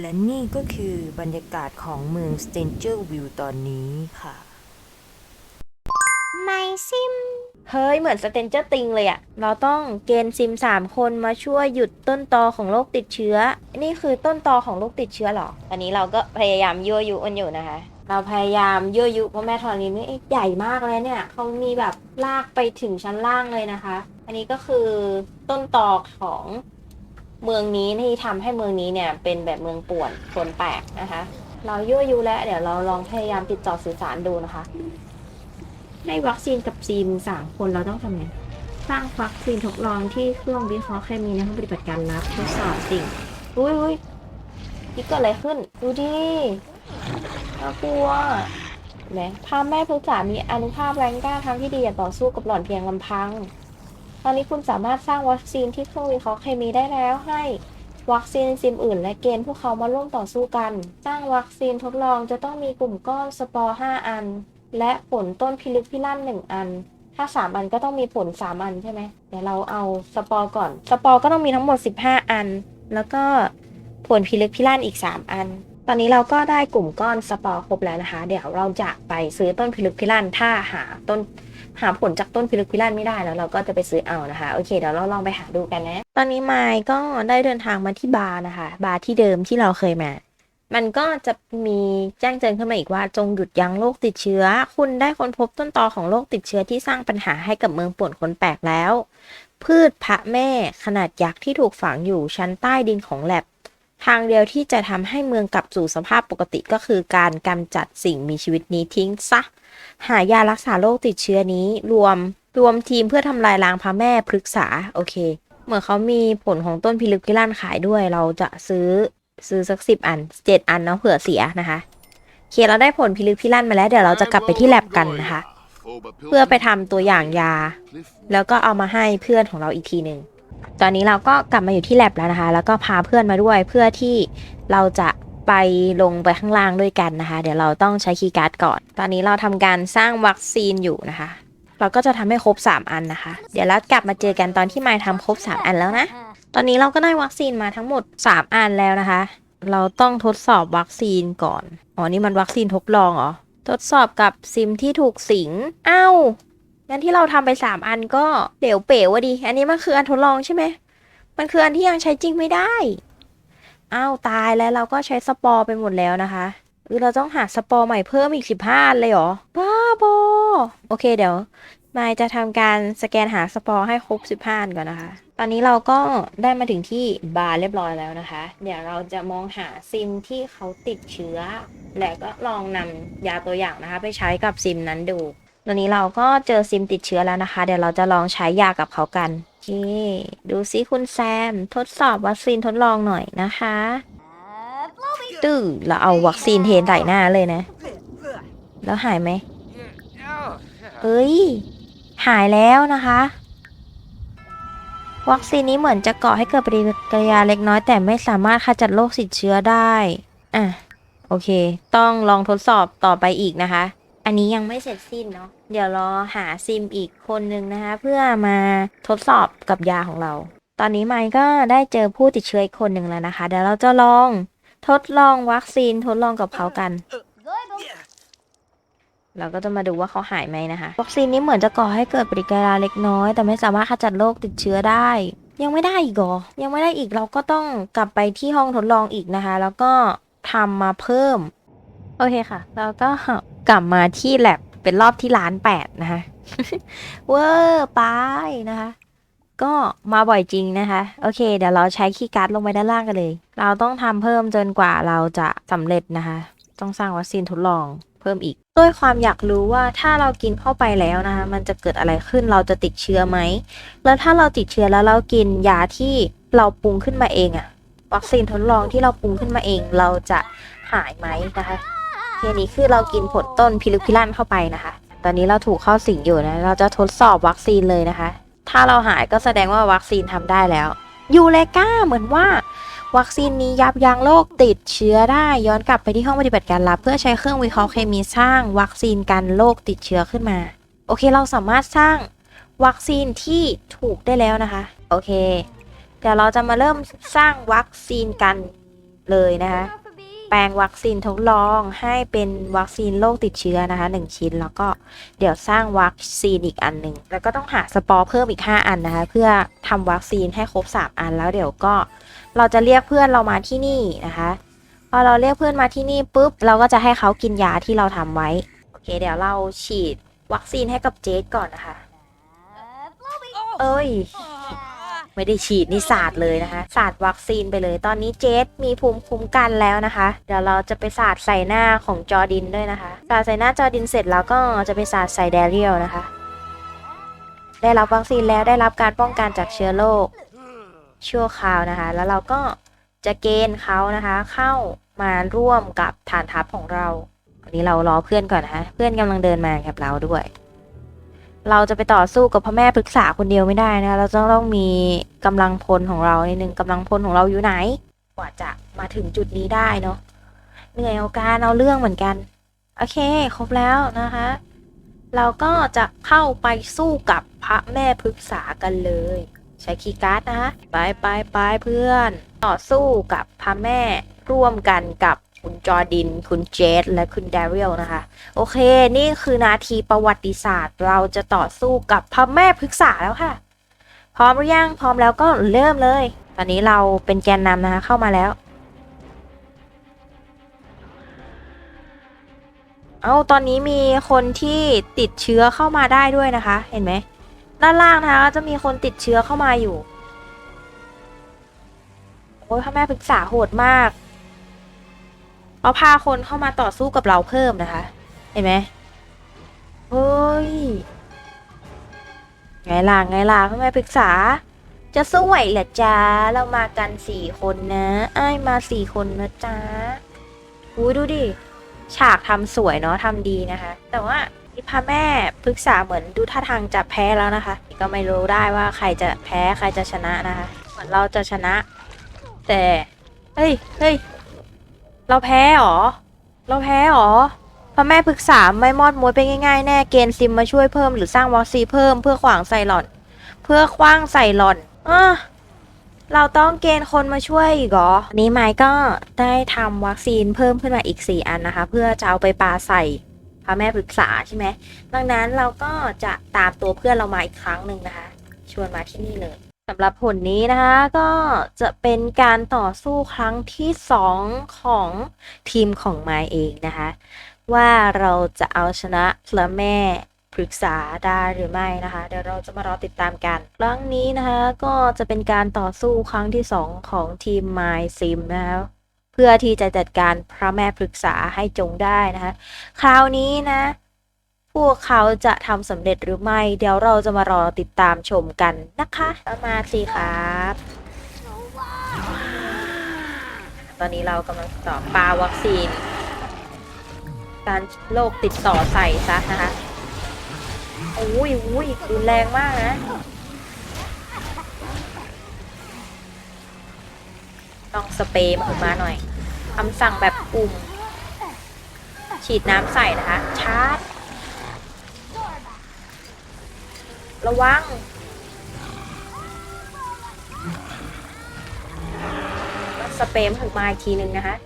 และนี่ก็คือบรรยากาศของเมืองสเตนเจอร์วิวตอนนี้ค่ะ ไม่ซิม เฮ้ย เหมือนสเตนเจอร์ติงเลยอะเราต้องเกณฑ์ซิมสามคนมาช่วยหยุดต้นตอของโรคติดเชื้อ นี่คือต้นตอของโรคติดเชื้อเหรอตอนนี้เราก็พยายามยั่วยุมันอยู่นะคะ เราพยายามยั่วยุเพราะแม่ธรณีนี่ใหญ่มากเลยเนี่ย เขามีแบบลากไปถึงชั้นล่างเลยนะคะ อันนี้ก็คือต้นตอของ เมืองนี้ที่ทำให้เมืองนี้เนี่ยเป็นแบบเมืองป่วนคนแปลกนะคะ เรายั่วยุแล้วเดี๋ยวเราลองพยายามติดต่อสื่อสารดูนะคะให้วัคซีนกับซีมสามคนเราต้องทำไงสร้างวัคซีนทดลองที่เครื่องวิเคราะห์เคมีในห้องปฏิบัติการลับทดสอบสิ่งอุ้ยอุ้ยนี่เกิดอะไรขึ้น ดูดิน่ากลัวเห็นไหมพาแม่ผู้สามีอนุภาพแรงกล้าทางที่ดีอย่าต่อสู้กับหล่อนเพียงลำพัง ตอนนี้คุณสามารถสร้างวัคซีนที่เครื่องวิเคราะห์เคมีได้แล้วให้วัคซีนซิมอื่น และเกณฑ์พวกเขามาร่วมต่อสู้กัน สร้างวัคซีนทดลองจะต้องมีกลุ่มก้อนสปอร์5อัน และผลต้นพิลึกพิลั่นหนึ่งอัน ถ้าสามอันก็ต้องมีผลสามอันใช่ไหมเดี๋ยวเราเอาสปอร์ก่อน สปอร์ก็ต้องมีทั้งหมด 15 อัน แล้วก็ผลพิลึกพิลั่นอีก 3 อัน ตอนนี้เราก็ได้กลุ่มก้อนสปอร์ครบแล้วนะคะ เดี๋ยวเราจะไปซื้อต้นพิลึกพิลั่นถ้าหาต้น หาผลจากต้นพิลึกพิลั่นไม่ได้แล้วเราก็จะไปซื้อเอานะคะ โอเคเดี๋ยวเราลองไปหาดูกันนะ ตอนนี้ไมค์ก็ได้เดินทางมาที่บาร์นะคะ บาร์ที่เดิมที่เราเคยมา มันก็จะมีแจ้งเตือนขึ้นมาอีกว่า จงหยุดยั้งโรคติดเชื้อ คุณได้ค้นพบต้นตอของโรคติดเชื้อที่สร้างปัญหาให้กับเมืองป่วนคนแปลกแล้ว พืชพระแม่ขนาดยักษ์ที่ถูกฝังอยู่ชั้นใต้ดินของแลบ ทางเดียวที่จะทำให้เมืองกลับสู่สภาพปกติก็คือการกำจัดสิ่งมีชีวิตนี้ทิ้งซะ หายารักษาโรคติดเชื้อนี้รวมรวมทีมเพื่อทำลายล้างพระแม่พฤกษา โอเค เหมือนเขามีผลของต้นพิลึกพิลั่นขายด้วย เราจะซื้อซื้อสักสิบอันเจ็ดอันเนาะเผื่อเสียนะคะโอเคเราได้ผลพิลึกพิลั่นมาแล้วเดี๋ยวเราจะกลับไปที่แลบกันนะคะ เพื่อไปทำตัวอย่างยา แล้วก็เอามาให้เพื่อนของเราอีกทีหนึ่ง ตอนนี้เราก็กลับมาอยู่ที่แลบแล้วนะคะ แล้วก็พาเพื่อนมาด้วยเพื่อที่เราจะไปลงไปข้างล่างด้วยกันนะคะ เดี๋ยวเราต้องใช้คีย์การ์ดก่อน ตอนนี้เราทำการสร้างวัคซีนอยู่นะคะ เราก็จะทำให้ครบ 3 อันนะคะ เดี๋ยวเรากลับมาเจอกันตอนที่ไมค์ทำครบ 3 อันแล้วนะ ตอนนี้เราก็ได้วัคซีนมาทั้งหมด 3 อันแล้วนะคะ เราต้องทดสอบวัคซีนก่อน อ๋อ นี่มันวัคซีนทดลองเหรอ ทดสอบกับซิมที่ถูกสิง อ้าว งั้นที่เราทำไป 3 อันก็เดี๋วเป๋วะดิ อันนี้มันคืออันทดลองใช่ไหม มันคืออันที่ยังใช้จริงไม่ได้ อ้าวตายแล้วเราก็ใช้สปอร์ไปหมดแล้วนะคะหรือเราต้องหาสปอร์ใหม่เพิ่มอีก15อันเลยเหรอ บ้าบอ โอเคเดี๋ยวมายจะทำการสแกนหาสปอร์ให้ครบ15อันก่อนนะคะ ตอนนี้เราก็ได้มาถึงที่บาร์เรียบร้อยแล้วนะคะ เดี๋ยวเราจะมองหาซิมที่เขาติดเชื้อ และก็ลองนำยาตัวอย่างนะคะ ไปใช้กับซิมนั้นดู ตอนนี้เราก็เจอซิมติดเชื้อแล้วนะคะ เดี๋ยวเราจะลองใช้ยากับเขากันโอเคดูซิคุณแซม ทดสอบวัคซีนทดลองหน่อยนะคะตื้อเราเอาวัคซีนเทใส่หน้าเลยนะ แล้วหายไหมเอ้ย หายแล้วนะคะ วัคซีนนี้เหมือนจะก่อให้เกิดปฏิกิริยาเล็กน้อย แต่ไม่สามารถขจัดโรคติดเชื้อได้ อะ โอเค ต้องลองทดสอบต่อไปอีกนะคะ อันนี้ยังไม่เสร็จสิ้นเนาะเดี๋ยวรอหาซิมอีกคนนึงนะคะ เพื่อมาทดสอบกับยาของเรา ตอนนี้ไมค์ก็ได้เจอผู้ติดเชื้ออีกคนหนึ่งแล้วนะคะ เดี๋ยวเราจะลองทดลองวัคซีนทดลองกับเขากัน เราก็จะมาดูว่าเขาหายไหมนะคะ วัคซีนนี้เหมือนจะก่อให้เกิดปฏิกิริยาเล็กน้อย แต่ไม่สามารถขจัดโรคติดเชื้อได้ ยังไม่ได้อีกเหรอ ยังไม่ได้อีกเราก็ต้องกลับไปที่ห้องทดลองอีกนะคะ แล้วก็ทำมาเพิ่ม โอเคค่ะ แล้วก็ กลับมาที่แลบเป็นรอบที่ล้านแปดนะคะเวอร์ไปนะคะ ก็มาบ่อยจริงนะคะ โอเค เดี๋ยวเราใช้คีย์การ์ดลงไปด้านล่างกันเลย เราต้องทำเพิ่มจนกว่าเราจะสำเร็จนะคะ ต้องสร้างวัคซีนทดลองเพิ่มอีก ด้วยความอยากรู้ว่าถ้าเรากินเข้าไปแล้วนะคะ มันจะเกิดอะไรขึ้นเราจะติดเชื้อไหม แล้วถ้าเราติดเชื้อแล้วเรากินยาที่เราปรุงขึ้นมาเองอะวัคซีนทดลองที่เราปรุงขึ้นมาเองเราจะหายไหมนะคะ ทีนี้คือเรากินผลต้นพิลึกพิลั่นเข้าไปนะคะ ตอนนี้เราถูกเข้าสิงอยู่นะ เราจะทดสอบวัคซีนเลยนะคะ ถ้าเราหายก็แสดงว่าวัคซีนทำได้แล้วยูเลก้าเหมือนว่า วัคซีนนี้ยับยั้งโรคติดเชื้อได้ย้อนกลับไปที่ห้องปฏิบัติการลับ เพื่อใช้เครื่องวิเคราะห์เคมีสร้างวัคซีนกันโรคติดเชื้อขึ้นมา โอเคเราสามารถสร้างวัคซีนที่ถูกได้แล้วนะคะ โอเค เดี๋ยวเราจะมาเริ่มสร้างวัคซีนกันเลยนะคะ ลงวัคซีนทดลองให้เป็นวัคซีนโรคติดเชื้อนะคะ 1 ชิ้น แล้วก็เดี๋ยวสร้างวัคซีนอีกอันหนึ่งแล้วก็ต้องหาสปอร์เพิ่มอีก 5 อันนะคะ เพื่อทำวัคซีนให้ครบ 3 อันแล้วเดี๋ยวก็เราจะเรียกเพื่อนเรามาที่นี่นะคะพอเราเรียกเพื่อนมาที่นี่ปุ๊บเราก็จะให้เขากินยาที่เราทำไว้โอเค เดี๋ยวเราฉีดวัคซีนให้กับเจสก่อนนะคะ เอ้ย ไม่ได้ฉีดนี่ศาสตร์เลยนะคะศาสตร์วัคซีนไปเลย ตอนนี้เจสมีภูมิคุ้มกันแล้วนะคะ เดี๋ยวเราจะไปศาสตร์ใส่หน้าของจอร์ดินด้วยนะคะศาสตร์ใส่หน้าจอร์ดินเสร็จแล้วก็จะไปศาสตร์ใส่แดเรียลนะคะ ได้รับวัคซีนแล้วได้รับการป้องกันจากเชื้อโรคชั่วคราวนะคะ แล้วเราก็จะเกณฑ์เขานะคะ เข้ามาร่วมกับฐานทัพของเราวันนี้เรารอเพื่อนก่อนนะคะ เพื่อนกำลังเดินมากับเราด้วย เราจะไปต่อสู้กับพ่อแม่ปรึกษาคนเดียวไม่ได้นะ เราต้องต้องมีกำลังพลของเราในิดนึงกำลังพลของเราอยู่ไหน กว่าจะมาถึงจุดนี้ได้เนาะเหนื่อยเอาการเอาเรื่องเหมือนกัน โอเค ครบแล้วนะคะ เราก็จะเข้าไปสู้กับพระแม่ปรึกษากันเลย ใช้คีย์การ์ดนะคะไปไปไปเพื่อน ต่อสู้กับพระแม่ร่วมกันกับ คุณจอร์ดิน คุณเจสและคุณแดเรียลนะคะ โอเค นี่คือนาทีประวัติศาสตร์ เราจะต่อสู้กับพระแม่พฤกษาแล้วค่ะ พร้อมหรือยัง พร้อมแล้วก็เริ่มเลย ตอนนี้เราเป็นแกนนำนะคะ เข้ามาแล้ว เอาตอนนี้มีคนที่ติดเชื้อเข้ามาได้ด้วยนะคะ เห็นไหม ด้านล่างนะคะจะมีคนติดเชื้อเข้ามาอยู่ โอ้ยพระแม่พฤกษาโหดมาก เราพาคนเข้ามาต่อสู้กับเราเพิ่มนะคะ เห็นไหมเฮ้ย ไงล่ะไงล่ะพ่อแม่ปรึกษา จะสู้ไหวเหรอจ๊ะเรามากันสี่คนนะไอ้มาสี่คนนะจ๊ะอุ้ยดูดิ ฉากทำสวยเนาะทำดีนะคะ แต่ว่าพระแม่ปรึกษาเหมือนดูท่าทางจะแพ้แล้วนะคะ ก็ไม่รู้ได้ว่าใครจะแพ้ใครจะชนะนะคะ เหมือนเราจะชนะ แต่ เฮ้ยเฮ้ย เราแพ้หรอ เราแพ้หรอพระแม่ปรึกษาไม่มอดมวยไปง่ายๆ แน่เกณฑ์ซิมมาช่วยเพิ่มหรือสร้างวอซีเพิ่มเพื่อขวางใส่หล่อน เพื่อคว้างใส่หล่อนอะเราต้องเกณฑ์คนมาช่วยอีกเหรอนนี้ไม้ก็ได้ทำวัคซีนเพิ่มขึ้นมาอีก 4 อันนะคะ เพื่อจะเอาไปปาใส่พระแม่ปรึกษาใช่ไหมดังนั้นเราก็จะตามตัวเพื่อนเรามาอีกครั้งหนึ่งนะคะ ชวนมาที่นี่เลย สำหรับผลนี้นะคะก็จะเป็นการต่อสู้ครั้งที่ 2 ของทีมของไมายเองนะคะ ว่าเราจะเอาชนะพระแม่ปรึกษาได้หรือไม่นะคะ เดี๋ยวเราจะมารอติดตามกัน ครั้งนี้นะคะก็จะเป็นการต่อสู้ครั้งที่ 2 ของทีมไมซิมนะคะเพื่อที่จะจัดการพระแม่ปรึกษาให้จงได้นะคะ คราวนี้นะ พวกเขาจะทำสำเร็จหรือไม่ เดี๋ยวเราจะมารอติดตามชมกันนะคะแล้วมาสิครับ ตอนนี้เรากำลังต่อปาวัคซีน การโรคติดต่อใส่ซะนะคะอุ้ยอุ้ยรุนแรงมากนะ ต้องสเปรย์มาออกมาหน่อยคำสั่งแบบกลุ่ม ฉีดน้ำใส่นะคะ ชาร์จ ระวัง สเปรย์ถึงมาอีกทีหนึ่งนะคะ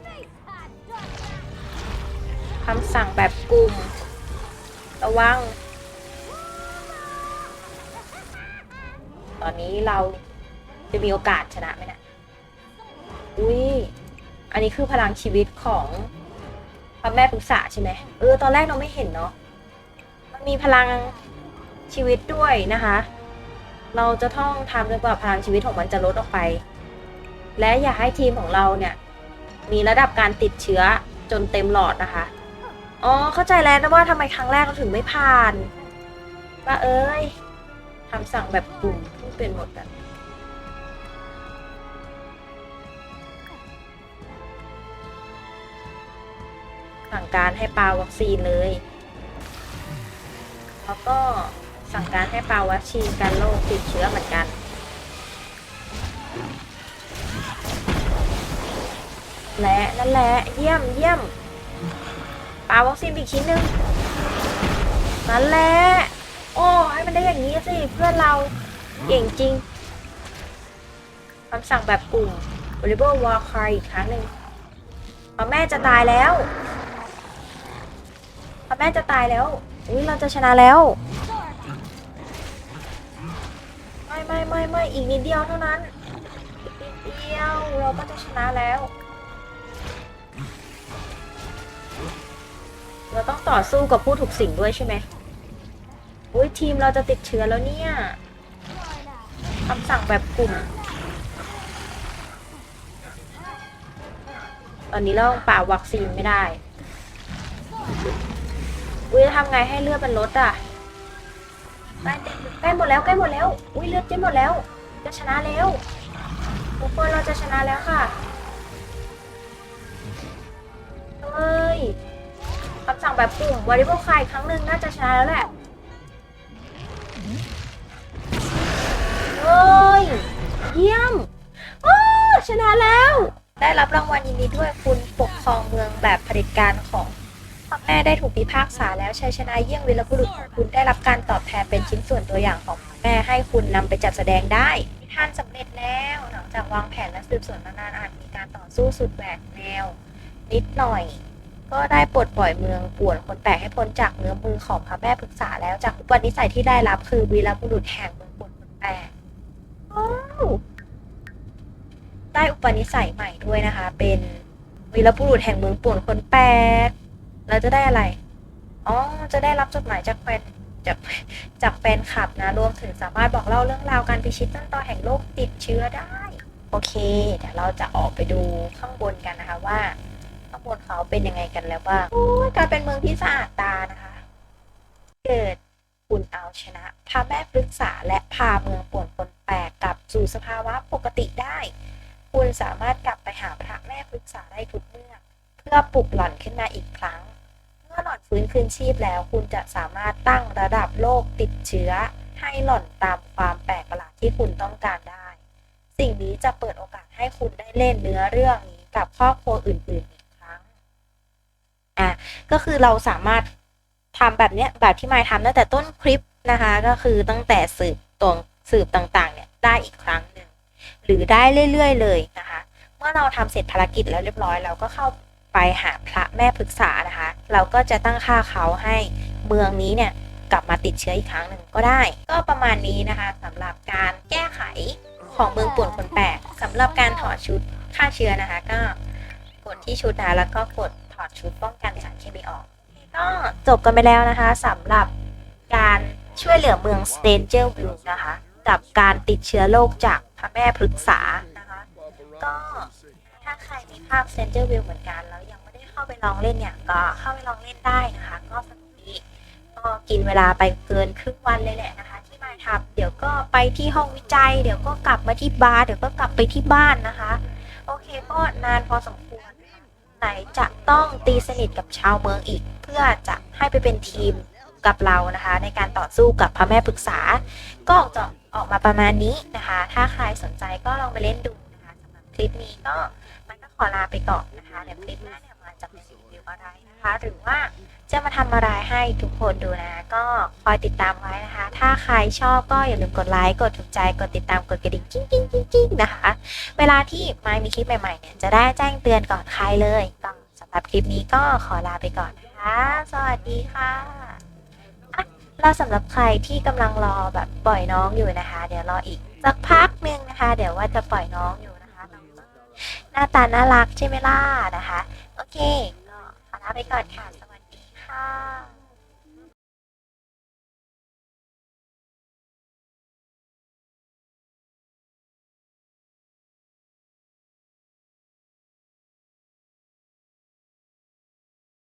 คำสั่งแบบกลุ่ม ระวัง ตอนนี้เราจะมีโอกาสชนะไหมนะอุ้ย อันนี้คือพลังชีวิตของพระแม่ปรึกษาใช่ไหมเออ ตอนแรกเราไม่เห็นเนาะ มันมีพลัง ชีวิตด้วยนะคะ เราจะต้องทำจนกว่าพลังชีวิตของมันจะลดออกไป และอย่าให้ทีมของเราเนี่ย มีระดับการติดเชื้อจนเต็มหลอดนะคะ อ๋อ เข้าใจแล้วนะว่าทำไมครั้งแรกเราถึงไม่ผ่าน ว่าเอ้ยคำสั่งแบบกลุ่มพูดเป็นหมดอะสั่งการให้ปาวัคซีนเลย แล้วก็ สั่งการให้ปาวัคซีนกันโรคติดเชื้อเหมือนกัน และนั่นแหละเยี่ยมเยี่ยมปาวัคซีนอีกชิ้นหนึ่งนั่นแหละโอ้ให้มันได้อย่างนี้สิเพื่อนเราเก่งจริงคำสั่งแบบกลุ่ม v a l u a b l e War Cry อีกครั้งหนึ่งพระแม่จะตายแล้วพระแม่จะตายแล้วอุ้ยเราจะชนะแล้ว ไม่ไม่ไม่ไม่อีกนิดเดียวเท่านั้นอีกนิดเดียวเราก็จะชนะแล้ว เราต้องต่อสู้กับผู้ถูกสิงด้วยใช่ไหมอุ้ยทีมเราจะติดเชื้อแล้วเนี่ยคำสั่งแบบกลุ่ม ตอนนี้เราป่าวัคซีนไม่ได้อุ้ยจะทำไงให้เลือดมันลดอะ ใกล้ใกล้หมดแล้วใกล้หมดแล้ว อุ้ยเลือดเจ๊หมดแล้ว จะชนะแล้วทุกคนเราจะชนะแล้วค่ะเฮ้ยคำสั่งแบบกลุ่มวอริเบิลคายครั้งหนึ่งน่าจะชนะแล้วแหละเฮ้ย เยี่ยมโอ้ชนะแล้ว ได้รับรางวัลยินดีด้วยคุณปกครองเมืองแบบเผด็จการของ พ่อแม่ได้ถูกพิพากษาแล้วชัยชนะเยี่ยงวีรบุรุษของคุณได้รับการตอบแทนเป็นชิ้นส่วนตัวอย่างของพ่อแม่ให้คุณนำไปจัดแสดงได้นิทานสำเร็จแล้วหลังจากวางแผนและสืบสวนมานานอาจมีการต่อสู้สุดแหวกแนว นิดหน่อย ก็ได้ปลดปล่อยเมืองป่วนคนแปลกให้พ้นจากเงื้อมือของพระแม่ปรึกษาแล้วจากอุปนิสัยที่ได้รับคือวีรบุรุษแห่งเมืองป่วนคนแปลกว้าวได้อุปนิสัยใหม่ด้วยนะคะ เป็นวีรบุรุษแห่งเมืองป่วนคนแปลก เราจะได้อะไร อ๋อ จะได้รับจดหมายจากแฟนจากจากแฟนคลับนะ รวมถึงสามารถบอกเล่าเรื่องราวการพิชิตต้นตอแห่งโรคติดเชื้อได้ โอเค เดี๋ยวเราจะออกไปดูข้างบนกันนะคะว่า ข้างบนเขาเป็นยังไงกันแล้วบ้างโอ้ยกลายเป็นเมืองที่สะอาดตานะคะ เกิดคุณเอาชนะ พาแม่ปรึกษาและพาเมืองป่วนคนแปลกกลับสู่สภาวะปกติได้ คุณสามารถกลับไปหาพระแม่ปรึกษาได้ทุกเมื่อเพื่อปลุกหล่อนขึ้นมาอีกครั้ง อหล่อนฟื้นคืนชีพแล้ว คุณจะสามารถตั้งระดับโรคติดเชื้อ ให้หล่อนตามความแปลกประหลาดที่คุณต้องการได้ สิ่งนี้จะเปิดโอกาสให้คุณได้เล่นเนื้อเรื่องนี้กับครอบครัวอื่น ๆ อีกครั้ง อะ ก็คือเราสามารถทำแบบเนี้ยแบบที่ไมายทำตั้งแต่ต้นคลิปนะคะ ก็คือตั้งแต่สืบตรงสืบต่างๆ เนี่ยได้อีกครั้งหนึ่งหรือได้เรื่อย ๆ เลยนะคะ เมื่อเราทำเสร็จภารกิจแล้วเรียบร้อยเราก็เข้า ไปหาพระแม่ปรึกษานะคะ เราก็จะตั้งค่าเขาให้เมืองนี้เนี่ยกลับมาติดเชื้ออีกครั้งหนึ่งก็ได้ ก็ประมาณนี้นะคะสำหรับการแก้ไขของเมืองป่วนคนแปลกสำหรับการถอดชุดฆ่าเชื้อนะคะ ก็กดที่ชุดนะแล้วก็กดถอดชุดป้องกันสารเคมีออก ก็จบกันไปแล้วนะคะสำหรับการช่วยเหลือเมืองสเตนเจอร์วิลนะคะ กับการติดเชื้อโรคจากพระแม่ปรึกษานะคะ ก็ ถ้าใครมีภาพเซนเจอร์วิวเหมือนกัน แล้วยังไม่ได้เข้าไปลองเล่นเนี่ย ก็เข้าไปลองเล่นได้นะคะ ก็สนุกดีก็กินเวลาไปเกินครึ่งวันเลยแหละนะคะ ที่มาทำเดี๋ยวก็ไปที่ห้องวิจัย เดี๋ยวก็กลับมาที่บาร์เดี๋ยวก็กลับไปที่บ้านนะคะ โอเคก็นานพอสมควรไหนจะต้องตีสนิทกับชาวเมืองอีก เพื่อจะให้ไปเป็นทีมกับเรานะคะ ในการต่อสู้กับพระแม่ปรึกษา ก็จะออกมาประมาณนี้นะคะ ถ้าใครสนใจก็ลองไปเล่นดูนะคะสำหรับคลิปนี้ก็ ขอลาไปก่อนนะคะเดี๋ยวคลิปหน้าเนี่ยมาจะเป็นรีวิวอะไรนะคะ หรือว่าจะมาทำอะไรให้ทุกคนดูนะ ก็คอยติดตามไว้นะคะ ถ้าใครชอบก็อย่าลืมกดไลค์ กดถูกใจ กดติดตาม กดกระดิ่งกิ้งกิ้งกิ้งกิ้งนะคะ เวลาที่ไม่มีคลิปใหม่ๆเนี่ยจะได้แจ้งเตือนก่อนใครเลยก็สำหรับคลิปนี้ก็ขอลาไปก่อนนะคะ สวัสดีค่ะแล้วสำหรับใครที่กำลังรอแบบปล่อยน้องอยู่นะคะ เดี๋ยวรออีกสักพักหนึ่งนะคะ เดี๋ยวว่าจะปล่อยน้องอยู่ น้าตาน่ารักใช่ไหมล่ะนะคะ โอเคก็ขอลาไปก่อนค่ะ สวัสดีค่ะ